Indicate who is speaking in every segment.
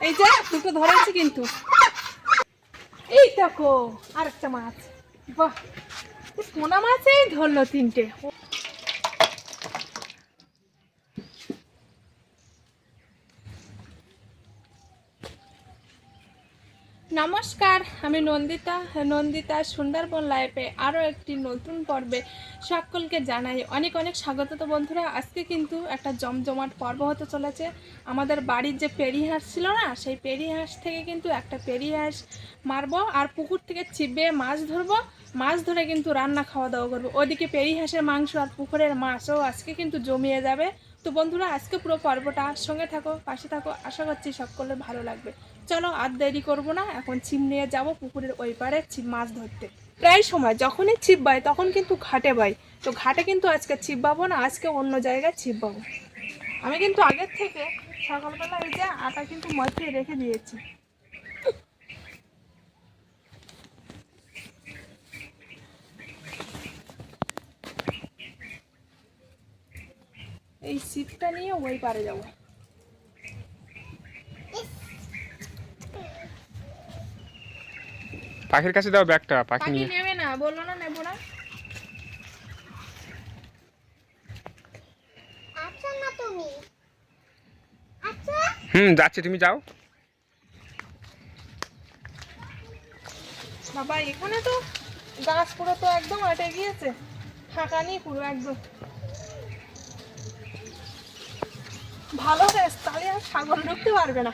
Speaker 1: এই যে দুটো ধরেছি কিন্তু। এই দেখো আরেকটা মাছ। বাহ পোনা মাছেই ধরলো তিনটে। নমস্কার, আমি নন্দিতা নন্দিতা সুন্দরবন লাইফে আরও একটি নতুন পর্বে সকলকে জানাই অনেক অনেক স্বাগত। তো বন্ধুরা, আজকে কিন্তু একটা জমজমাট পর্ব হতে চলেছে। আমাদের বাড়ির যে পেরি হাঁস ছিল না, সেই পেরি হাঁস থেকে কিন্তু একটা পেরি হাঁস মারবো আর পুকুর থেকে চিপবে মাছ ধরবো। মাছ ধরে কিন্তু রান্না খাওয়া দাওয়া করব। ওদিকে পেরি হাঁসের মাংস আর পুকুরের মাছও আজকে কিন্তু জমিয়ে যাবে। তো বন্ধুরা, আজকে পুরো পর্বটা সঙ্গে থাকো, পাশে থাকো। আশা করছি সকলের ভালো লাগবে। চলো আর দেরি করব না, এখন ছিপ নিয়ে যাব পুকুরের ওই পারে ছিপ মাছ ধরতে। প্রায় সময় যখনই ছিপ বাই, তখন কিন্তু ঘাটে বাই। তো ঘাটে কিন্তু আজকে ছিপ পাবো না, আজকে অন্য জায়গায় ছিপ পাবো আমি কিন্তু আগের থেকে সকালবেলা এই যে আটা কিন্তু মধ্যে রেখে দিয়েছি। এই ছিপটা নিয়ে ওই পারে যাব।
Speaker 2: পাখির কাছে দাও ব্যাগটা পাখি নিয়ে।
Speaker 1: নেবে না বলল না নেব না।
Speaker 3: আচ্ছা না তুমি। আচ্ছা।
Speaker 2: হুম যাচ্ছে তুমি যাও।
Speaker 1: বাবা এখানে তো গাছ পুরো তো একদম আটে গিয়েছে। ফাঁকা নেই পুরো একদম। ভালো বেশ তাহলে আর ছাগল ঢুকতে পারবে না।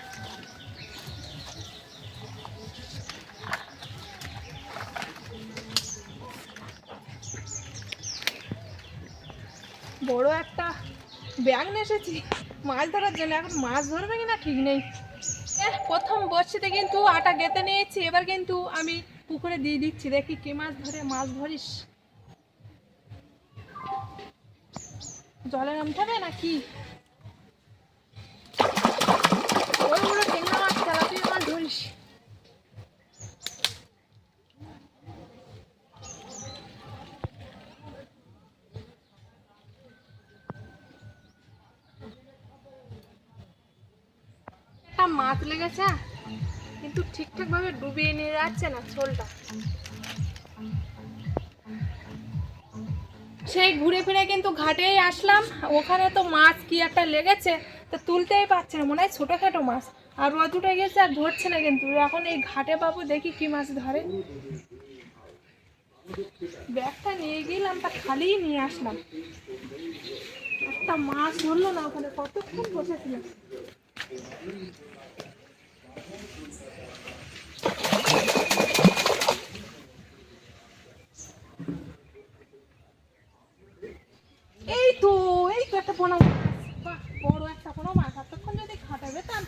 Speaker 1: বড় একটা ব্যাগ নিয়ে এসেছি। মাছ ধরার জন্য। এখন মাছ ধরবে কিনা ঠিক নেই। প্রথম বর্ষিতে কিন্তু আটা গেতে নিয়েছি। এবার কিন্তু আমি পুকুরে দিয়ে দিচ্ছি। দেখি কে মাছ ধরে, মাছ ধরিস? জলে নামতে না কি বড় বড় টেংরা মাছ তেলাপিয়া মাছ ধরিস। মাছ লেগেছে, কিন্তু ঠিকঠাক ভাবে ডুবিয়ে নিয়ে যাচ্ছে না ছোলটা সেই ঘুরে ফিরে কিন্তু ঘাটেই আসলাম, ওখানে তো মাছ কি একটা লেগেছে, তো তুলতেই পারছে না, মনে হয় ছোটোখাটো মাছ। আর রোদ উঠে গেছে আর ধরছে না কিন্তু, এখন এই ঘাটে পাবো, দেখি কি মাছ ধরে। ব্যাগটা নিয়ে গেলাম, তা খালি নিয়ে আসলাম। একটা মাছ ধরলো না ওখানে, কতক্ষণ বসেছিলাম? এই তো এই তো একটা পোনা বড় একটা পোনা মাছ, এতক্ষণ যদি খাটা পেতাম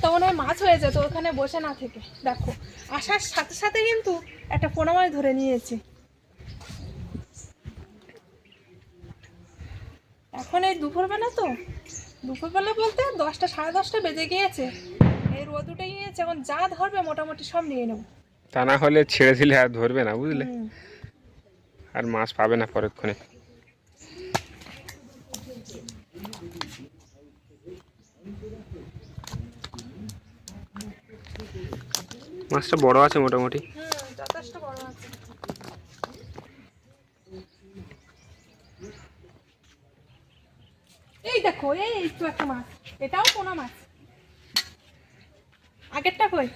Speaker 1: তো মনে মাছ হয়ে যেত ওখানে বসে না থেকে। দেখো, আসার সাথে সাথে কিন্তু একটা পোনা মাছ ধরে নিয়েছি। এখন এই দুপুরবেলা তো দুপুরবেলা বলতে দশটা সাড়ে দশটা বেজে গিয়েছে। এই রোদ উঠে গিয়েছে এখন যা ধরবে মোটামুটি সব নিয়ে নেব।
Speaker 2: তা না হলে ছেড়ে দিলে আর ধরবে না বুঝলে? আর মাছ পাবে না পরক্ষণে। মাছটা বড় আছে মোটামুটি
Speaker 1: হুম যথেষ্ট বড় আছে এই দেখো এই তো একটা মাছ। এটাও পোনা মাছ। আগেরটা কই?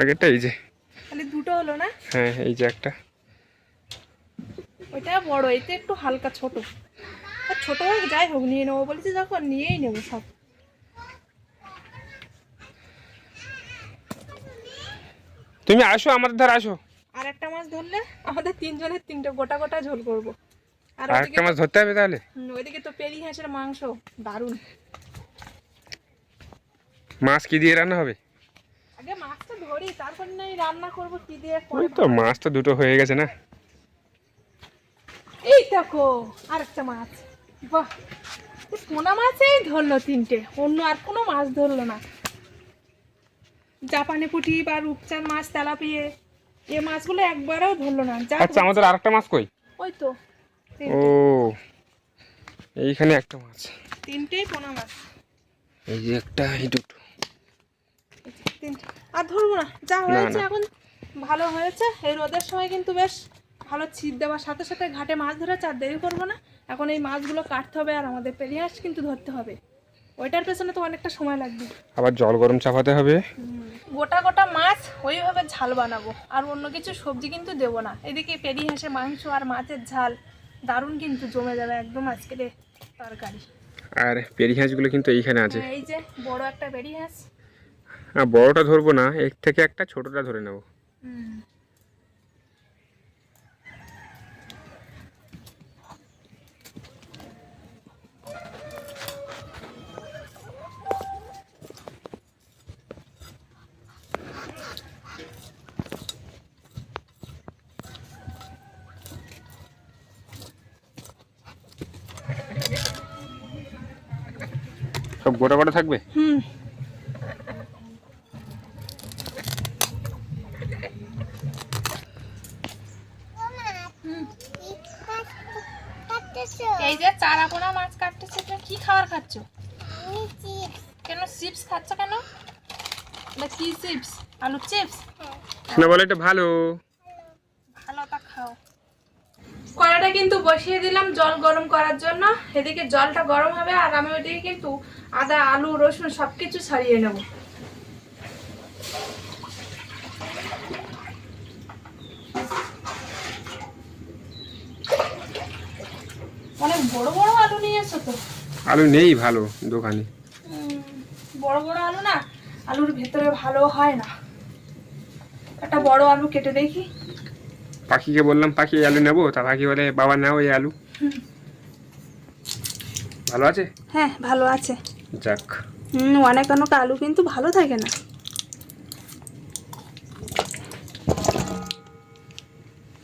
Speaker 2: আগেরটা এই যে।
Speaker 1: তাহলে দুটো হলো না?
Speaker 2: হ্যাঁ এই যে একটা।
Speaker 1: ওইটা বড় এটা একটু হালকা ছোট। ছোট হোক যাই হোক নিয়ে নেব। বলেছি যখন নিয়েই নেব সব।
Speaker 2: তুমি আসো আমাদের ধারে আসো।
Speaker 1: আর একটা মাছ ধরলে আমাদের তিনজনের তিনটে গোটা গোটা ঝোল করব। আর
Speaker 2: একটা মাছ ধরতে হবে তাহলে?
Speaker 1: ওইদিকে তো পেরি হাঁসের মাংস দারুণ।
Speaker 2: মাছ কি দিয়ে রান্না হবে?
Speaker 1: আগে মাছটা ধরি তারপর নাই রান্না করব কি দিয়ে
Speaker 2: ওই তো মাছ তো দুটো হয়ে গেছে না।
Speaker 1: এই দেখো আরেকটা মাছ। বাহ পোনা মাছেই ধরলো তিনটে অন্য আর কোনো মাছ ধরলো না। জাপানি পুঁটি বা রূপচাঁদ মাছ তেলাপিয়ে এ মাছগুলো একবারও ধরলো না।
Speaker 2: আচ্ছা আমাদের আর একটা মাছ কই?
Speaker 1: ওই তো।
Speaker 2: ও এইখানে একটা মাছ।
Speaker 1: তিনটেই পোনা মাছ।
Speaker 2: এই যে একটা এই দুটো।
Speaker 1: আর ধরবো না যা হয়েছে এখন ভালো হয়েছে। এই রোদের সময় কিন্তু বেশ ভালো ছিপ দেওয়ার সাথে সাথে ঘাটে মাছ ধরেছে আর দেরি করব না। এখন এই মাছগুলো কাটতে হবে আর আমাদের পেরিয়াস কিন্তু ধরতে হবে। ওইটার পেছনে তো অনেকটা সময় লাগবে।
Speaker 2: আবার জল গরম চাপাতে হবে।
Speaker 1: গোটা গোটা মাছ ওইভাবে ঝাল বানাবো। আর অন্য কিছু সবজি কিন্তু দেবো না। এদিকে পেরি হাঁসে মাংস আর মাছের ঝাল দারুণ কিন্তু জমে যাবে একদম আজকের তরকারি।
Speaker 2: আর পেরি হাঁসগুলো কিন্তু এইখানে আছে।
Speaker 1: এই যে বড় একটা পেরি হাঁস।
Speaker 2: আর বড়টা ধরবো না এর থেকে একটা ছোটটা ধরে নেব।
Speaker 1: হুম।
Speaker 2: গোটা গোটা থাকবে?
Speaker 1: হুম। এই যে চারা পোনা মাছ কাটতেছে তুমি কি খাবার খাচ্ছ? কেন চিপস খাচ্ছ কেন? কি চিপস? আলু চিপস?
Speaker 2: না বলে এটা ভালো।
Speaker 1: ভালো তা খাও। কড়াটা কিন্তু বসিয়ে দিলাম জল গরম করার জন্য। এদিকে জলটা গরম হবে আর আমি ওইদিকে কিন্তু আদা আলু রসুন সব কিছু ছাড়িয়ে নেব। অনেক বড় বড় আলু নিয়ে এসো তো।
Speaker 2: আলু নেই ভালো দোকানে।
Speaker 1: বড় বড় আলু না আলুর ভেতরে ভালো হয় না। একটা বড় আলু কেটে দেখি।
Speaker 2: পাখিকে বললাম পাখি আলু নেব? তা পাখি বলে বাবা নাও এই আলু। ভালো আছে?
Speaker 1: হ্যাঁ ভালো আছে।
Speaker 2: যাক।
Speaker 1: হুম অনেক অনেক আলু কিন্তু ভালো থাকে না।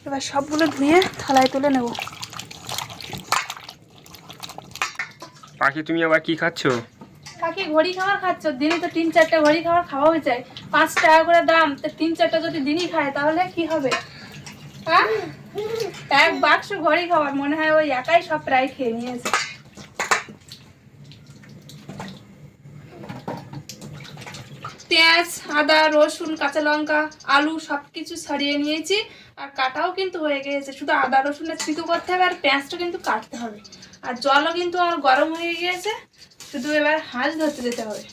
Speaker 1: এবার সবগুলো ধুয়ে থালায় তুলে নেব।
Speaker 2: পাখি তুমি আবার কি খাচ্ছো?
Speaker 1: কাকি ঘড়ি খাবার খাচ্ছ। দিনে তো তিন চারটে ঘড়ি খাবার খাওয়া হয়ে যায়। পাঁচ টাকা করে দাম। তো তিন চারটা যদি দিনই খায় তাহলে কি হবে? হ্যাঁ? এক বাক্স ঘড়ি খাবার। মনে হয় ওই একাই সব প্রায় খেয়ে নিয়েছে। পেঁয়াজ আদা রসুন কাঁচা লঙ্কা আলু সব কিছু ছাড়িয়ে নিয়েছি আর কাটাও কিন্তু হয়ে গিয়েছে। শুধু আদা রসুনটা ছিটো করতে হবে আর পেঁয়াজটা কিন্তু কাটতে হবে। আর জলও কিন্তু আমার গরম হয়ে গিয়েছে শুধু এবার হাঁস ধরতে যেতে হবে।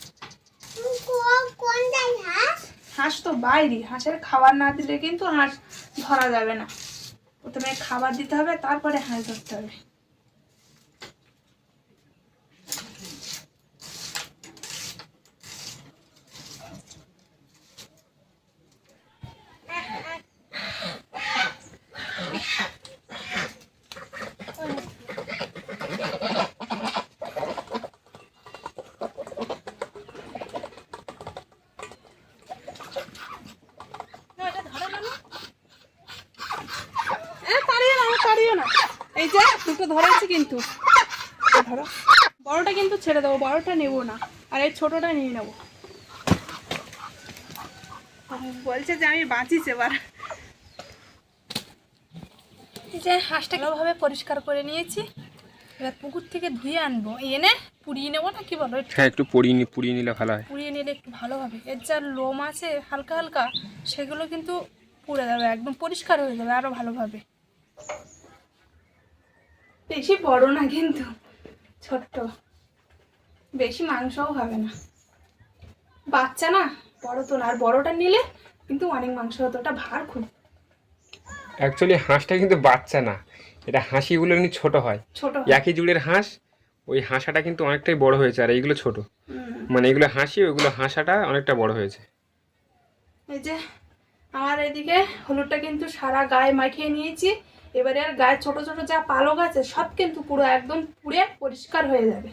Speaker 3: হাঁস
Speaker 1: তো বাইরে হাঁসের খাবার না দিলে কিন্তু হাঁস ধরা যাবে না। প্রথমে খাবার দিতে হবে তারপরে হাঁস ধরতে হবে না, এটা ধরো না, না। এ, তাড়িও না, আমি তাড়িও না। এই যে দুটো ধরেছি কিন্তু। ধরো বড়টা কিন্তু ছেড়ে দেবো বড়টা নেব না আর এই ছোটটা নিয়ে নেব। বলছে যে আমি বাঁচিস এবার। যে হাঁসটা ভালোভাবে পরিষ্কার করে নিয়েছি এবার পুকুর থেকে ধুয়ে আনব। এনে পুড়িয়ে নেব না কি বলো?
Speaker 2: হ্যাঁ একটু পুড়িয়ে নি পুড়িয়ে নিলে ভালো হয়।
Speaker 1: পুড়িয়ে নিলে একটু ভালো হবে। এর যা লোম আছে হালকা হালকা সেগুলো কিন্তু পুড়ে যাবে একদম পরিষ্কার হয়ে যাবে আরও ভালোভাবে। বেশি বড় না কিন্তু ছোট্ট। বেশি মাংসও হবে না। বাচ্চা না বড় তো না। আর বড়টা নিলে কিন্তু অনেক মাংস হতো। ওটা ভার খুব।
Speaker 2: অ্যাকচুয়ালি হাঁসটা কিন্তু বাচ্চা না। এটা হাঁসিগুলো এমনি ছোট হয়।
Speaker 1: ছোট
Speaker 2: একই জুড়ের হাঁস ওই হাঁসাটা কিন্তু অনেকটাই বড় হয়েছে। আর এইগুলো ছোট। মানে এগুলো হাসি ওইগুলো হাঁসাটা অনেকটা বড় হয়েছে।
Speaker 1: এই যে আমার এদিকে হলুদটা কিন্তু সারা গায়ে মাখিয়ে নিয়েছি। এবারে আর গায়ে ছোট ছোট যা পালক আছে, সব কিন্তু পুরো একদম পুড়ে পরিষ্কার হয়ে যাবে।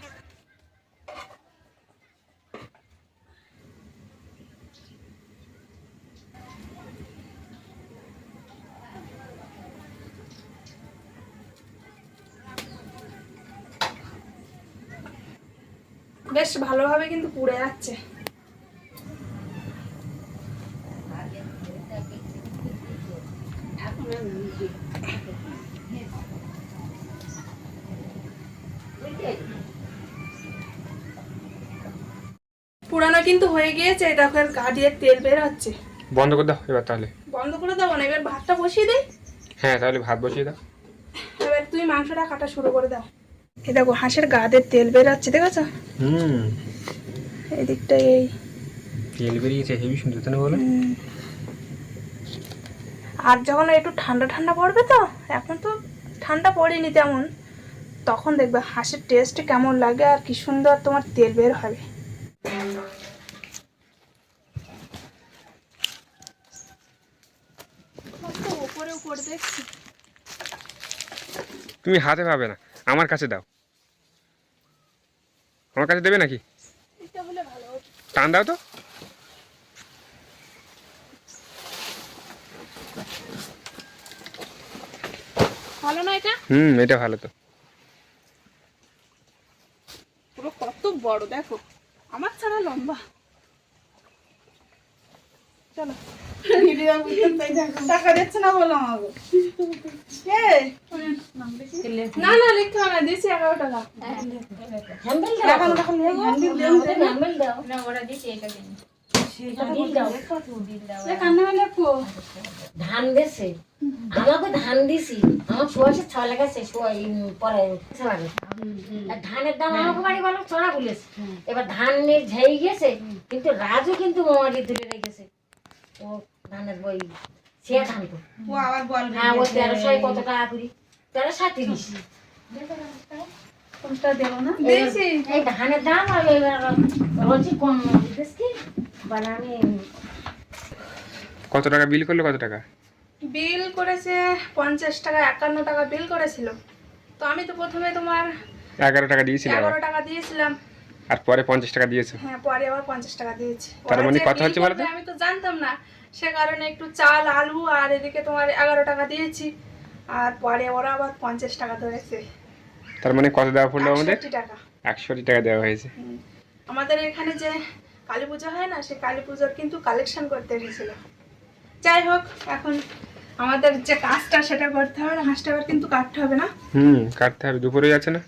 Speaker 1: বেশ ভালোভাবে কিন্তু পুড়ে যাচ্ছে। পুরানো কিন্তু হয়ে গিয়েছে দেখো এর গা দিয়ে তেল বের হচ্ছে।
Speaker 2: বন্ধ করে দাও এবার তাহলে।
Speaker 1: বন্ধ করে দাও না এবার ভাতটা বসিয়ে দিই
Speaker 2: হ্যাঁ তাহলে ভাত বসিয়ে দাও।
Speaker 1: এবার তুই মাংসটা কাটা শুরু করে দাও। এই দেখো হাঁসের গা দিয়ে তেল বের হচ্ছে দেখেছ?
Speaker 2: হুম।
Speaker 1: এই দিকটা এই।
Speaker 2: তেল বেরিয়েছে হেভি সুন্দর তাই না বলো?
Speaker 1: আর যখন একটু ঠান্ডা ঠান্ডা পড়বে তো এখন তো ঠান্ডা পড়েনি তেমন তখন দেখবে হাঁসের টেস্ট কেমন লাগে আর কি সুন্দর তোমার তেল বের হবে কত উপরে উপরে দেখছি
Speaker 2: তুমি হাতে পাবে না। আমার কাছে দাও। আমার কাছে দেবে নাকি? টান দাও তো।
Speaker 1: ভালো না এটা?
Speaker 2: হুম এটা ভালো তো।
Speaker 1: পুরো কত বড় দেখো। আমার ছাড়া লম্বা। চলো। টাকা দিচ্ছে না বলো আমাকে। না না লিখতে হবে না দিয়েছি এগারো টাকা। এখন এখন হ্যান্ডেল দেও। কান্না লেখো
Speaker 4: ধান দেছে। আমাকে ধান দিছি। আমার সোয়াশে ছয় লাগাছে পরে আর ধানের দাম আমাকে বাড়ি ভালো চড়া বলেছে এবার ধানের ঝেই গেছে কিন্তু রাজু কিন্তু মোবাইলে তুলে রেখেছে। ও ধানের বই সে ধান তো
Speaker 1: ও আবার বল
Speaker 4: হ্যাঁ ও তেরোশো কত টাকা করি? তেরো সাঁত্রিশ
Speaker 1: কোনটা দেবো না?
Speaker 4: এই ধানের দাম আর এবার কম দিতেছ কি? বানানি
Speaker 2: কত টাকা বিল করলে? কত টাকা?
Speaker 1: বিল করেছে পঞ্চাশ টাকা একান্ন টাকা বিল করেছিল। তো আমি তো প্রথমে তোমার
Speaker 2: এগারো টাকা দিয়েছিলে আবার?
Speaker 1: এগারো টাকা দিয়েছিলাম।
Speaker 2: আর পরে পঞ্চাশ টাকা দিয়েছে?
Speaker 1: হ্যাঁ পরে আবার পঞ্চাশ টাকা দিয়েছে।
Speaker 2: তার মানে
Speaker 1: bill
Speaker 2: হচ্ছে বলো তো?
Speaker 1: করবে আমি তো জানতাম না। সে কারণে একটু চাল আলু আর এদিকে তোমার এগারো টাকা দিয়েছি। আর পরে ওরা আবার পঞ্চাশ টাকা ধরেছে।
Speaker 2: তার মানে কত দেওয়া পড়ল আমাদের?
Speaker 1: টাকা।
Speaker 2: একশোটি টাকা দেওয়া হয়েছে।
Speaker 1: আমাদের এখানে যে কালী পুজো হয় না সে কালী পুজোর কিন্তু কালেকশন করতে এসেছিল যাই হোক এখন আমাদের যে কাজটা সেটা করতে হবে না হাঁসটা আবার কিন্তু কাটতে হবে না।
Speaker 2: হুম কাটতে হবে। দুপুরে যাচ্ছে না?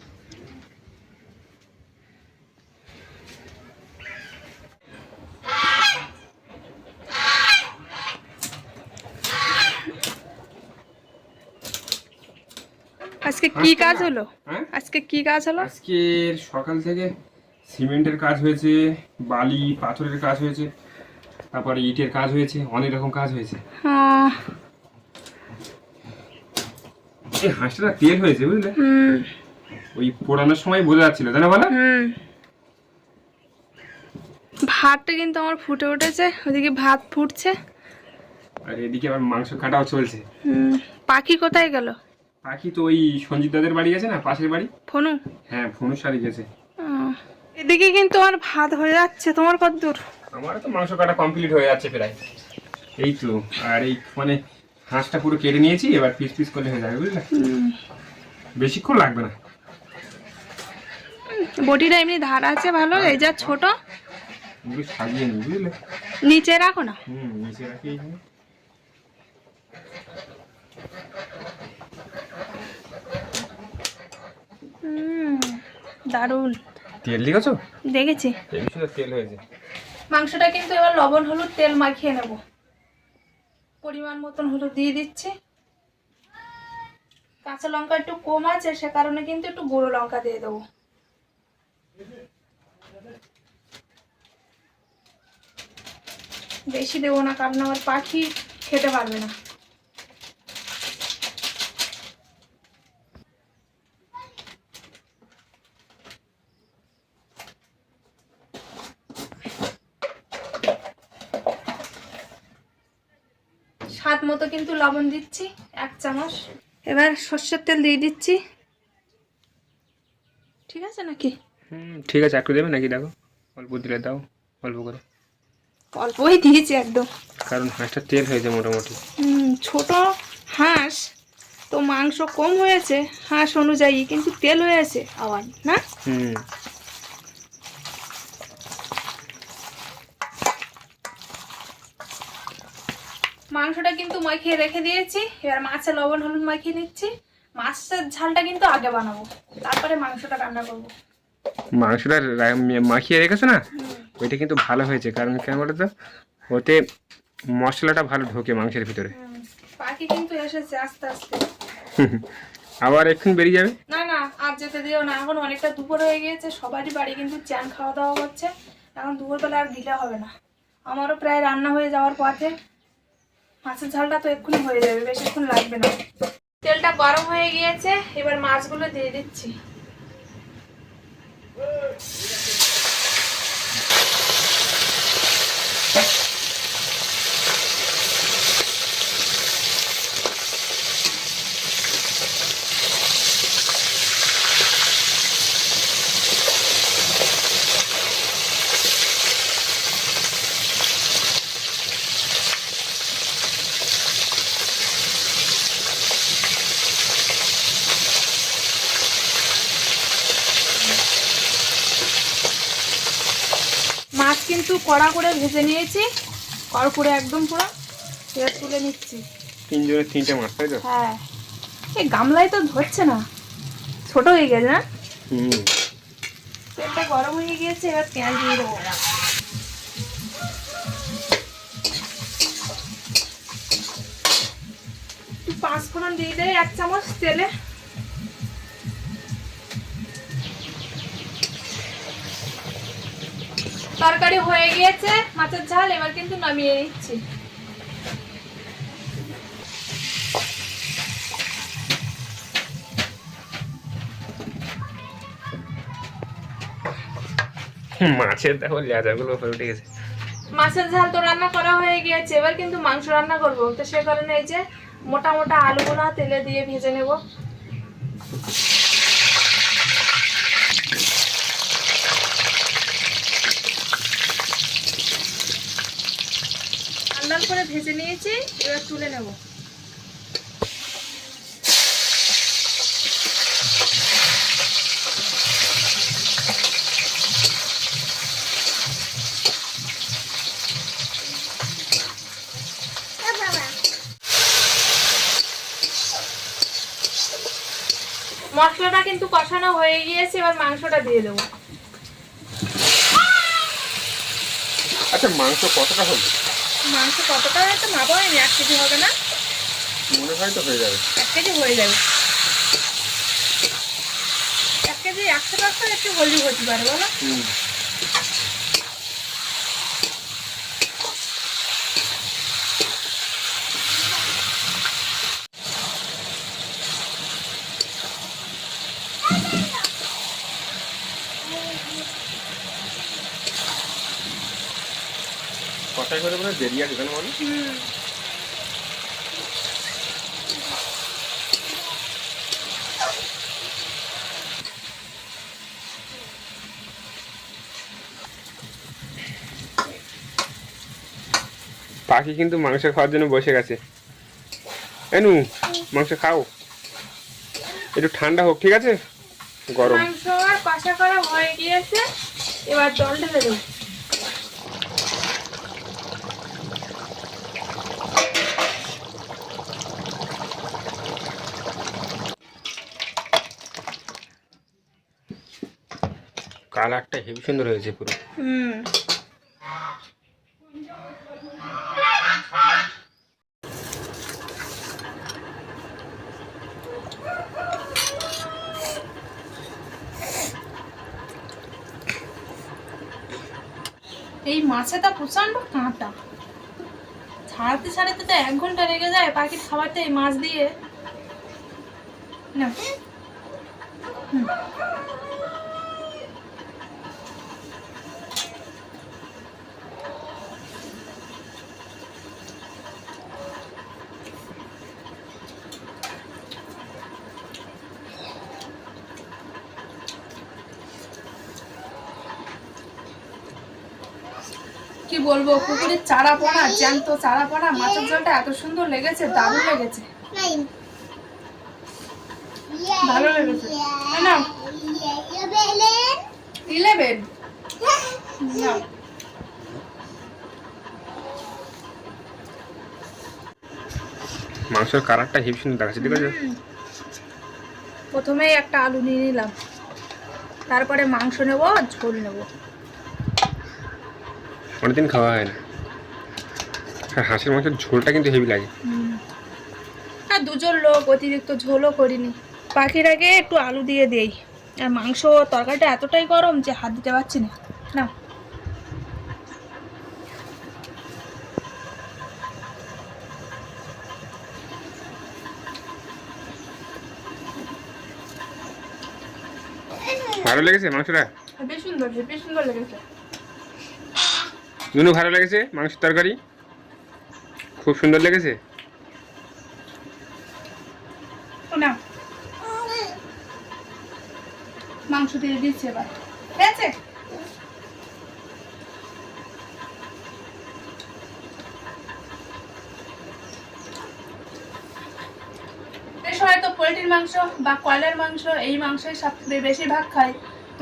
Speaker 1: আজকে কি কাজ হলো?
Speaker 2: হ্যাঁ?
Speaker 1: আজকে কি কাজ হলো?
Speaker 2: আজকে সকাল থেকে সিমেন্টের কাজ হয়েছে বালি পাথরের কাজ হয়েছে তারপরে ইটের কাজ হয়েছে অনেক রকম কাজ হয়েছে। এই হাঁসটা তেল হয়েছে বুঝলে? ওই পোড়ানোর সময় বোঝা যাচ্ছিল তাই না বলো?
Speaker 1: হুম। ভাতটা কিন্তু আমার ফুটে উঠেছে ওদিকে ভাত ফুটছে।
Speaker 2: আর এদিকে আবার মাংস কাটাও চলছে।
Speaker 1: হুম, পাখি কোথায় গেল?
Speaker 2: পাখি তো ওই সঞ্জিত দাদের বাড়ি আছে না পাশের বাড়ি?
Speaker 1: ফনু?
Speaker 2: হ্যাঁ ফোনের সারি গেছে।
Speaker 1: এদিকে কিন্তু আমার ভাত হয়ে যাচ্ছে তোমার কত দূর?
Speaker 2: আমারও তো মাংস কাটা কমপ্লিট হয়ে যাচ্ছে প্রায়। এই তো আর এই মানে হাঁসটা পুরো কেটে নিয়েছি এবার পিস পিস করলে হয়ে যাবে বুঝলে? বেশিক্ষণ লাগবে না।
Speaker 1: বটিটা এমনি ধার আছে ভালো এই যা ছোট।
Speaker 2: সাজিয়ে নিই বুঝলে?
Speaker 1: নিচে রাখো না।
Speaker 2: হুম নিচে রাখি এইখানে
Speaker 1: হুম দারুণ।
Speaker 2: তেল দিয়েছ?
Speaker 1: দেখেছি।
Speaker 2: এই সুন্দর তেল হয়েছে।
Speaker 1: মাংসটা কিন্তু এবার লবণ হলুদ তেল মাখিয়ে নেব। পরিমাণ মতন হলুদ দিয়ে দিচ্ছি। কাঁচা লঙ্কা একটু কম আছে সে কারণে কিন্তু একটু গুঁড়ো লঙ্কা দিয়ে দেবো। বেশি দেবো না কারণ আমার পাখি খেতে পারবে না। স্বাদ মতো কিন্তু লবণ দিচ্ছি এক চামচ। এবার সর্ষের তেল দিয়ে দিচ্ছি। ঠিক আছে নাকি?
Speaker 2: হুম ঠিক আছে একটু দেবে নাকি? দেখো অল্প দিলে দাও অল্প করে।
Speaker 1: অল্পই দিয়েছি একদম।
Speaker 2: কারণ হাঁসটা তেল হয়েছে মোটামুটি।
Speaker 1: হুম, ছোট হাঁস তো মাংস কম হয়েছে হাঁস অনুযায়ী কিন্তু তেল হয়েছে আবার না?
Speaker 2: হুম।
Speaker 1: মাংসটা কিন্তু মাখিয়ে রেখে দিয়েছি। এবার মাছে লবণ হলুদ মাখিয়ে নিচ্ছি। মাছের ঝালটা কিন্তু আগে বানাবো। তারপরে মাংসটা রান্না করব।
Speaker 2: মাংসটা মাখিয়ে রেখেছো না। ওইটা কিন্তু ভালো হয়েছে কারণ কেন বলো তো? ওতে মশলাটা ভালো ঢোকে মাংসের ভিতরে।
Speaker 1: পাখি কিন্তু এসেছে আস্তে আস্তে।
Speaker 2: আবার এক্ষুনি বেরিয়ে যাবে?
Speaker 1: না না আর যেতে দিও না। এখন অনেকটা দুপুর হয়ে গিয়েছে সবারই বাড়ি কিন্তু চ্যান খাওয়া দাওয়া করছে। এখন দুপুরবেলা আর দিলে হবে না। আমারও প্রায় রান্না হয়ে যাওয়ার পথে। মাছের ঝালটা তো এক্ষুনি হয়ে যাবে, বেশিক্ষণ লাগবে না। তেলটা গরম হয়ে গিয়েছে, এবার মাছগুলো দিয়ে দিচ্ছি মাছ কিন্তু কড়া করে ভেজে নিয়েছি। কড় করে একদম পুরো এবার তুলে নিচ্ছি।
Speaker 2: তিনজনের তিনটে মাছ তাই তো?
Speaker 1: হ্যাঁ। এই গামলায় তো ধরছে না। ছোট হয়ে গেছে না?
Speaker 2: হুম।
Speaker 1: তেলটা গরম হয়ে গিয়েছে এবার পেঁয়াজ দিয়ে দেবো। পাঁচ ফোড়ন দিয়ে দেয় এক চামচ তেলে। তরকারি হয়ে গিয়েছে মাছের ঝাল এবার কিন্তু নামিয়ে নিচ্ছি।
Speaker 2: মাছের দেখো লেজাগুলো উপরে উঠে গেছে।
Speaker 1: মাছের ঝাল তো রান্না করা হয়ে গিয়েছে এবার কিন্তু মাংস রান্না করব। তো সে কারণে এই যে মোটা মোটা আলুগুলো তেলে দিয়ে ভেজে নেব। করে ভেজে নিয়েছি, এবার তুলে নেব। মশলাটা কিন্তু কষানো হয়ে গিয়েছে, এবার মাংসটা দিয়ে দেবো।
Speaker 2: আচ্ছা মাংস কতটা হবে
Speaker 1: মাংস কতটা একটা মাপা হয়নি এক কেজি হবে না?
Speaker 2: মনে হয় তো হয়ে যাবে।
Speaker 1: এক কেজি হয়ে যাবে। এক কেজি একশো টাকা একটু হলদি হতে পারে বলো?
Speaker 2: করে বলে দেরি আছে কেন বলো পাখি কিন্তু মাংস খাওয়ার জন্য বসে গেছে। এনু মাংস খাও। একটু ঠান্ডা হোক ঠিক আছে? গরম।
Speaker 1: মাংস আর কষা করা হয়ে গিয়েছে। এবার জল ঢেলে দেবো
Speaker 2: কালারটা হেভি সুন্দর হয়েছে পুরো।
Speaker 1: এই মাছেটা প্রচণ্ড কাঁটা। ছাড়াতে ছাড়াতে তো এক ঘণ্টা লেগে যায় পাখির খাবারটা এই মাছ দিয়ে। না। কি বলব পুকুরের চারা পড়া জ্যান্ত চারা পড়া মাছের জলটা এত সুন্দর লেগেছে দারুণ লেগেছে। ভালো লেগেছে। না ইলেভেন না।
Speaker 2: মাংসের কালারটা হেভি সুন্দর দেখাচ্ছে ঠিক আছে?
Speaker 1: প্রথমেই একটা আলু নিয়ে নিলাম। তারপরে মাংস নেব আর ঝোল নেব।
Speaker 2: অনেকদিন খাওয়া হয় না। আর হাঁসের মাংসের ঝোলটা কিন্তু হেভি লাগে।
Speaker 1: আর দুজন লোক অতিরিক্ত ঝোলও করিনি। পাখির আগে একটু আলু দিয়ে দেই। আর মাংস তরকারিটা এতটাই গরম যে হাত দিতে পারছি না। না
Speaker 2: ভালো লেগেছে মাংসটা?
Speaker 1: বেশ সুন্দর বেশ সুন্দর লেগেছে।
Speaker 2: নুনু ভালো লেগেছে, মাংসের তরকারি। খুব সুন্দর লেগেছে।
Speaker 1: মাংস দিয়ে দিচ্ছি এবার। ঠিক আছে এই সময় তো, পোলট্রির মাংস বা কয়লার মাংস, এই মাংসই সব বেশিরভাগ খাই।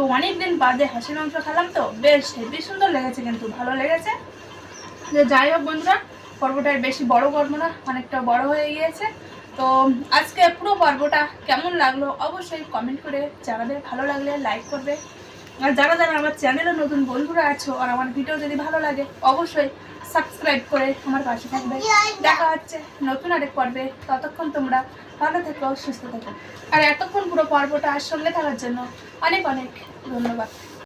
Speaker 1: তো অনেক দিন বাদে হাঁসির মাংস খেলাম তো। বেশ হেবি সুন্দর লেগেছে কিন্তু, ভালো লেগেছে। যে যাই হোক বন্ধুরা, পর্বটা বেশি বড় করব না, অনেকটা বড় হয়ে গিয়েছে। তো আজকে পুরো পর্বটা কেমন লাগল অবশ্যই কমেন্ট করে জানাবে। ভালো লাগলে লাইক করবে। আর যারা যারা আমার চ্যানেলে নতুন বন্ধুরা আছো আর আমার ভিডিও যদি ভালো লাগে, অবশ্যই সাবস্ক্রাইব করে আমার পাশে থাকবে। দেখা হচ্ছে নতুন আরেক পর্বে। ততক্ষণ তোমরা ভালো থেকো, সুস্থ থেকো। আর এতক্ষণ পুরো পর্বটা সঙ্গে থাকার জন্য অনেক অনেক ধন্যবাদ